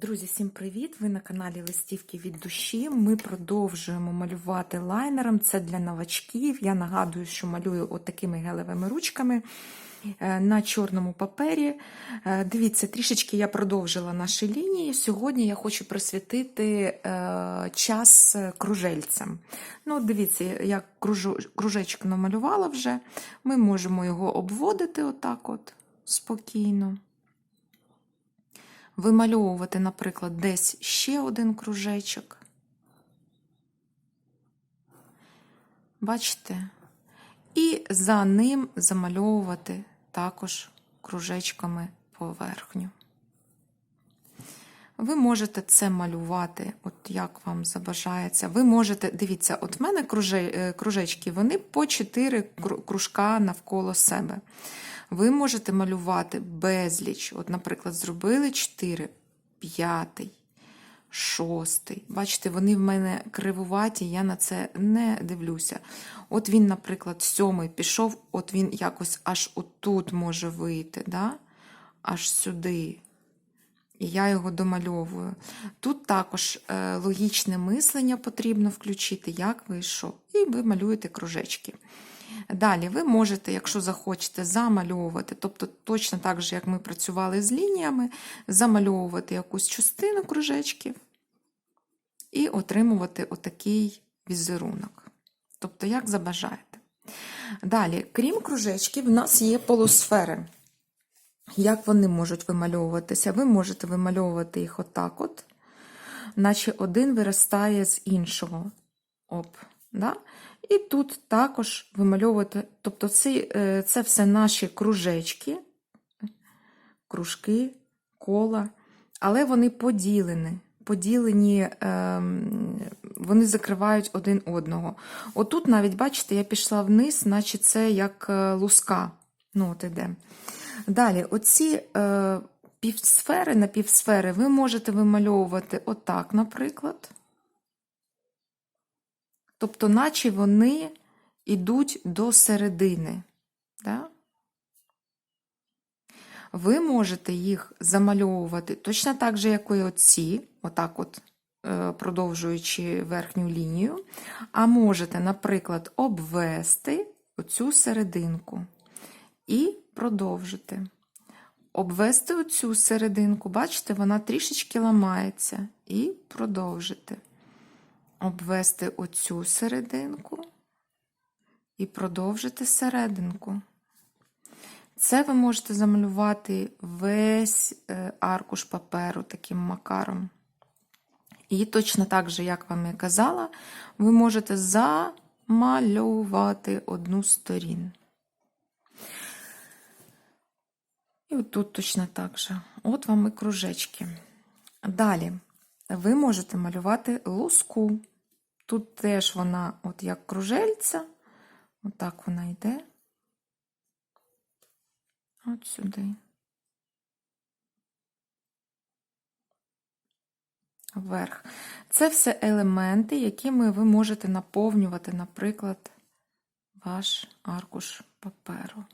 Друзі, всім привіт! Ви на каналі Листівки від душі. Ми продовжуємо малювати лайнером. Це для новачків. Я нагадую, що малюю от такими гелевими ручками е, на чорному папері. Е, Дивіться, трішечки я продовжила наші лінії. Сьогодні я хочу присвятити е, час кружельцям. Ну, Дивіться, я кружечок намалювала вже. Ми можемо його обводити отак от спокійно вимальовувати, наприклад, десь ще один кружечок. Бачите? І за ним замальовувати також кружечками поверхню. Ви можете це малювати, от як вам забажається. Ви можете, дивіться, от в мене е, кружечки, вони по 4 кружка навколо себе. Ви можете малювати безліч. От, наприклад, зробили 4, п'ятий, шостий. Бачите, вони в мене кривуваті, я на це не дивлюся. От він, наприклад, сьомий пішов, от він якось аж отут може вийти, да? аж сюди. І я його домальовую. Тут також е, логічне мислення потрібно включити, як вийшов. І ви малюєте кружечки. Далі ви можете, якщо захочете, замальовувати, тобто точно так же, як ми працювали з лініями, замальовувати якусь частину кружечків і отримувати отакий візерунок. Тобто, як забажаєте. Далі, крім кружечків, в нас є полусфери. Як вони можуть вимальовуватися? Ви можете вимальовувати їх отак, от, наче один виростає з іншого. Оп, да? І тут також вимальовувати, тобто це, е, це все наші кружечки, кружки, кола, але вони поділені. Поділені, ем, вони закривають один одного. Отут навіть, бачите, я пішла вниз, наче це як е, луска. Ну, от іде. Далі, оці е, півсфери на півсфери ви можете вимальовувати отак, наприклад. Тобто, наче вони йдуть до середини. Да? Ви можете їх замальовувати точно так же, як і оці, отак от, е, продовжуючи верхню лінію. А можете, наприклад, обвести оцю серединку і продовжити. Обвести оцю серединку, бачите, вона трішечки ламається, і продовжити обвести оцю серединку і продовжити серединку. Це ви можете замалювати весь е, аркуш паперу таким макаром. І точно так же, як вам і казала, ви можете замалювати одну сторін. І отут точно так же. От вам і кружечки. Далі ви можете малювати луску. Тут теж вона, от як кружельця, отак вона йде. От сюди. Вверх. Це все елементи, якими ви можете наповнювати, наприклад, ваш аркуш паперу.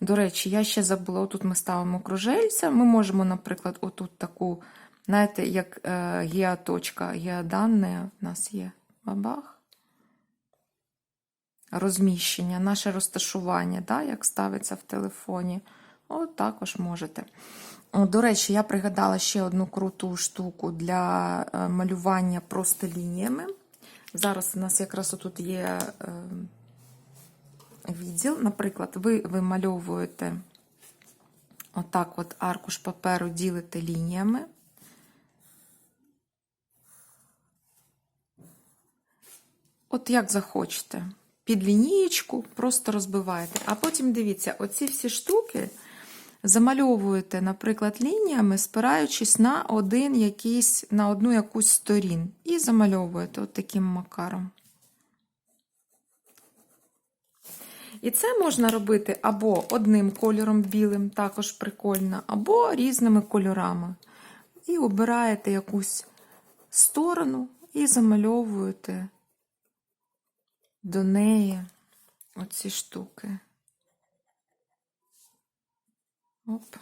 До речі, я ще забула, тут ми ставимо кружельця. Ми можемо, наприклад, отут таку, знаєте, як е, геоточка, геодане в нас є бабах. Розміщення, наше розташування, да, як ставиться в телефоні. От також можете. До речі, я пригадала ще одну круту штуку для е, малювання просто лініями. Зараз у нас якраз тут є е, відділ. Наприклад, ви вимальовуєте отак от аркуш паперу, ділите лініями. От як захочете. Під лінієчку просто розбиваєте. А потім дивіться, оці всі штуки замальовуєте, наприклад, лініями, спираючись на один якийсь, на одну якусь сторін. І замальовуєте от таким макаром. І це можна робити або одним кольором білим, також прикольно, або різними кольорами. І обираєте якусь сторону і замальовуєте до неї оці штуки. Оп.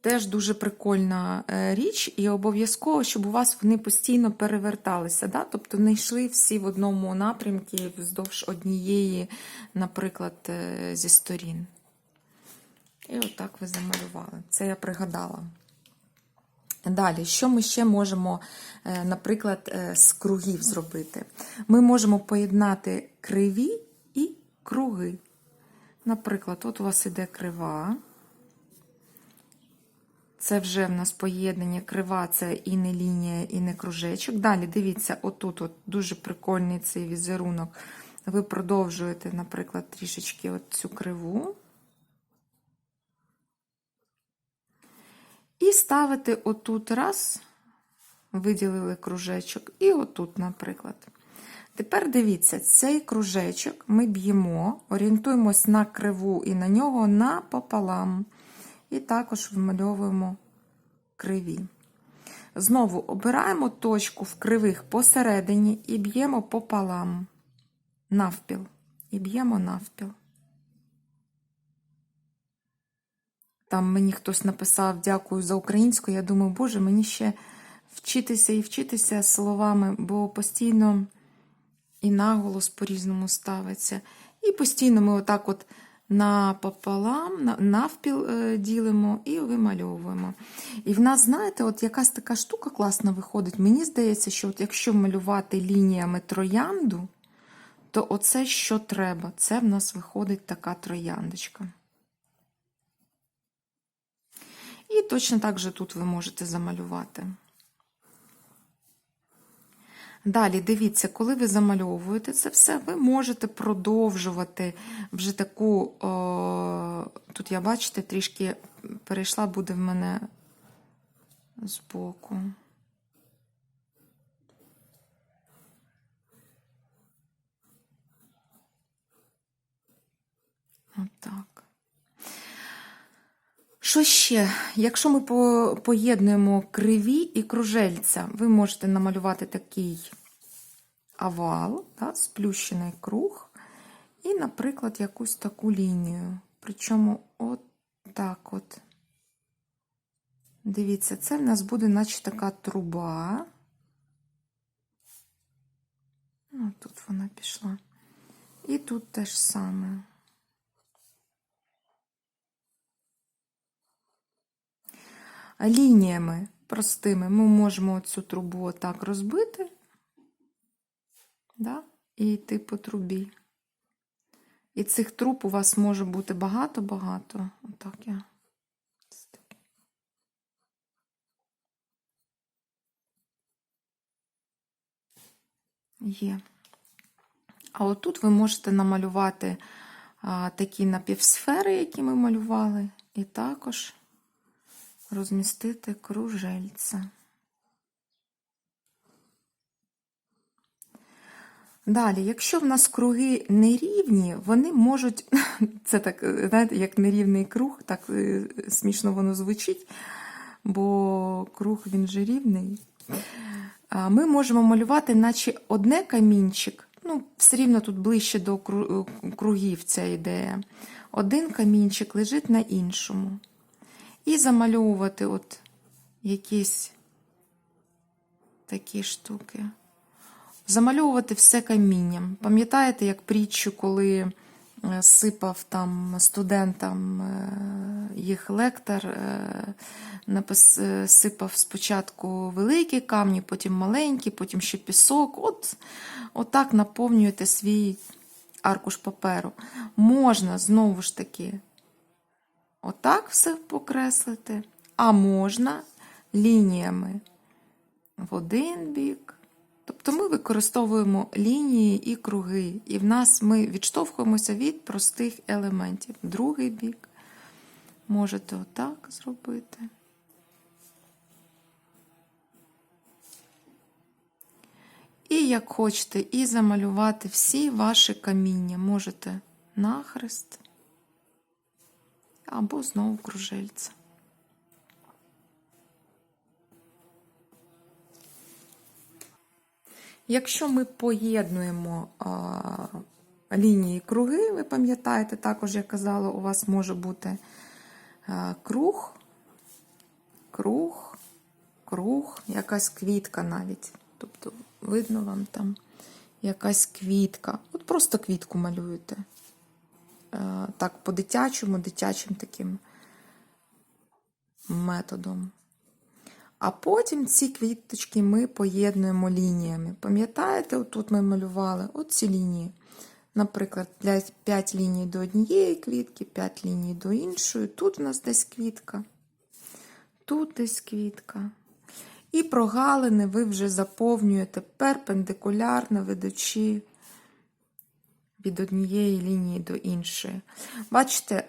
Теж дуже прикольна е, річ, і обов'язково, щоб у вас вони постійно переверталися. Да? Тобто не йшли всі в одному напрямку вздовж однієї, наприклад, е, зі сторін. І отак ви замалювали. Це я пригадала. Далі, що ми ще можемо, е, наприклад, е, з кругів зробити? Ми можемо поєднати криві і круги. Наприклад, от у вас іде крива. Це вже в нас поєднання крива, це і не лінія, і не кружечок. Далі, дивіться, отут от дуже прикольний цей візерунок. Ви продовжуєте, наприклад, трішечки от цю криву. І ставите отут раз, виділили кружечок, і отут, наприклад. Тепер дивіться, цей кружечок ми б'ємо, орієнтуємось на криву і на нього напополам. І також вимальовуємо криві. Знову обираємо точку в кривих посередині і б'ємо пополам, навпіл. І б'ємо навпіл. Там мені хтось написав дякую за українську. Я думаю, Боже, мені ще вчитися і вчитися словами, бо постійно і наголос по-різному ставиться. І постійно ми отак от напополам, навпіл е, ділимо і вимальовуємо. І в нас, знаєте, от якась така штука класна виходить. Мені здається, що от якщо малювати лініями троянду, то оце що треба. Це в нас виходить така трояндочка. І точно так же тут ви можете замалювати. Далі, дивіться, коли ви замальовуєте це все, ви можете продовжувати вже таку, о, тут я бачите, трішки перейшла, буде в мене збоку. Отак. Що ще? Якщо ми поєднуємо криві і кружельця, ви можете намалювати такий овал, да, сплющений круг, і, наприклад, якусь таку лінію. Причому от так от. Дивіться, це в нас буде, наче така труба. Ну, тут вона пішла. І тут теж саме. Лініями простими ми можемо цю трубу отак розбити да? і йти по трубі. І цих труб у вас може бути багато-багато. Отак я. Є. А отут ви можете намалювати а, такі напівсфери, які ми малювали, і також розмістити кружельце. Далі, якщо в нас круги нерівні, вони можуть, це так, знаєте, як нерівний круг, так е, смішно воно звучить, бо круг він же рівний. Ми можемо малювати, наче одне камінчик, ну, все рівно тут ближче до кругів ця ідея. Один камінчик лежить на іншому і замальовувати от якісь такі штуки. Замальовувати все камінням. Пам'ятаєте, як притчу, коли е, сипав там студентам е, їх лектор, е, напис, сипав спочатку великі камні, потім маленькі, потім ще пісок. От, Отак наповнюєте свій аркуш паперу. Можна знову ж таки отак все покреслити, а можна лініями в один бік. Тобто ми використовуємо лінії і круги, і в нас ми відштовхуємося від простих елементів. Другий бік можете отак зробити. І як хочете, і замалювати всі ваші каміння. Можете нахрест або знову кружельце. Якщо ми поєднуємо а, лінії круги, ви пам'ятаєте, також я казала, у вас може бути а, круг круг, круг, якась квітка навіть. Тобто, видно вам там якась квітка. От просто квітку малюєте. Е, Так, по-дитячому, дитячим таким методом. А потім ці квіточки ми поєднуємо лініями. Пам'ятаєте, отут ми малювали оці лінії. Наприклад, 5 ліній до однієї квітки, 5 ліній до іншої. Тут у нас десь квітка, тут десь квітка. І прогалини ви вже заповнюєте перпендикулярно ведучи від однієї лінії до іншої. Бачите, е,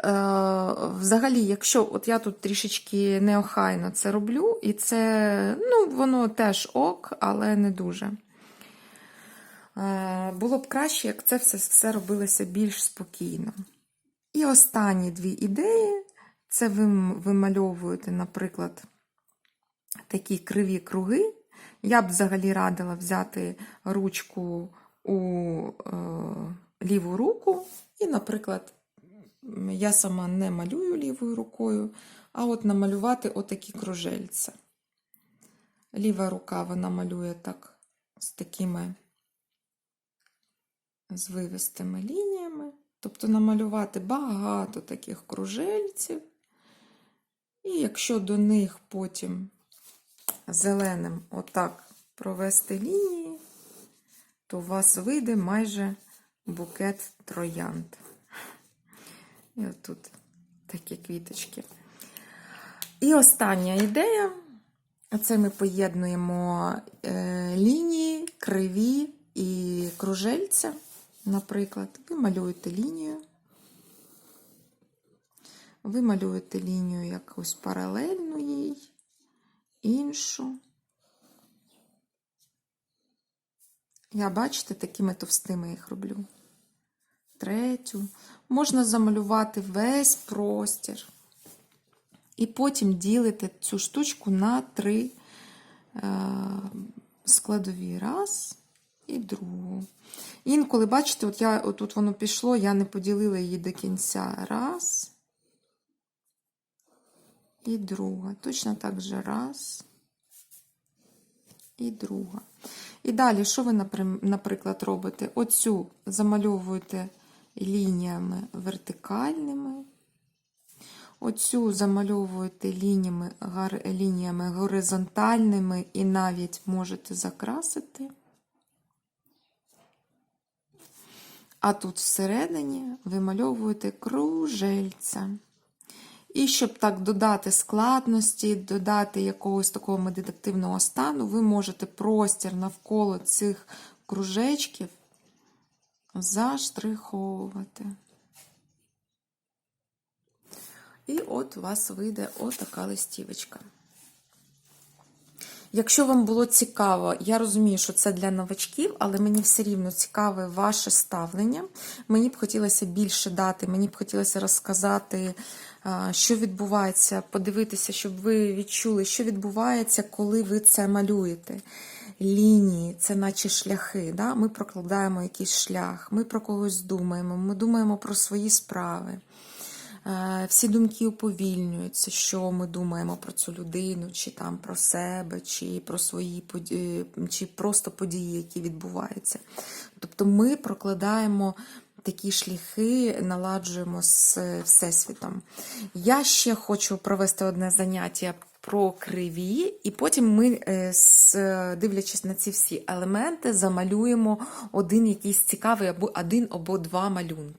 взагалі, якщо от я тут трішечки неохайно це роблю, і це, ну, воно теж ок, але не дуже. Е, Було б краще, як це все, все робилося більш спокійно. І останні дві ідеї це ви вимальовуєте, наприклад, такі криві круги. Я б взагалі радила взяти ручку у е, ліву руку, і, наприклад, я сама не малюю лівою рукою, а от намалювати отакі кружельця. Ліва рука вона малює так з такими з вивестими лініями, тобто намалювати багато таких кружельців. І якщо до них потім зеленим отак провести лінії, то у вас вийде майже букет троянд. І отут такі квіточки. І остання ідея це ми поєднуємо е, лінії, криві і кружельця. Наприклад, ви малюєте лінію, ви малюєте лінію якусь паралельну їй, іншу. Я, бачите, такими товстими їх роблю. Третю. Можна замалювати весь простір. І потім ділити цю штучку на три е, складові. Раз і другу. Інколи, бачите, от я, отут воно пішло, я не поділила її до кінця. Раз. І друга. Точно так же раз. І друга. І далі, що ви, наприклад, робите? Оцю замальовуєте лініями вертикальними. Оцю замальовуєте лініями, лініями горизонтальними і навіть можете закрасити. А тут всередині вимальовуєте кружельця. І щоб так додати складності, додати якогось такого медитативного стану, ви можете простір навколо цих кружечків заштриховувати. І от у вас вийде отака листівочка. Якщо вам було цікаво, я розумію, що це для новачків, але мені все рівно цікаве ваше ставлення. Мені б хотілося більше дати, мені б хотілося розказати, що відбувається, подивитися, щоб ви відчули, що відбувається, коли ви це малюєте. Лінії, це наче шляхи. Да? Ми прокладаємо якийсь шлях, ми про когось думаємо, ми думаємо про свої справи. Всі думки уповільнюються, що ми думаємо про цю людину, чи там про себе, чи про свої події, чи просто події, які відбуваються. Тобто ми прокладаємо такі шляхи, наладжуємо з Всесвітом. Я ще хочу провести одне заняття про криві, і потім ми, дивлячись на ці всі елементи, замалюємо один якийсь цікавий або один або два малюнки.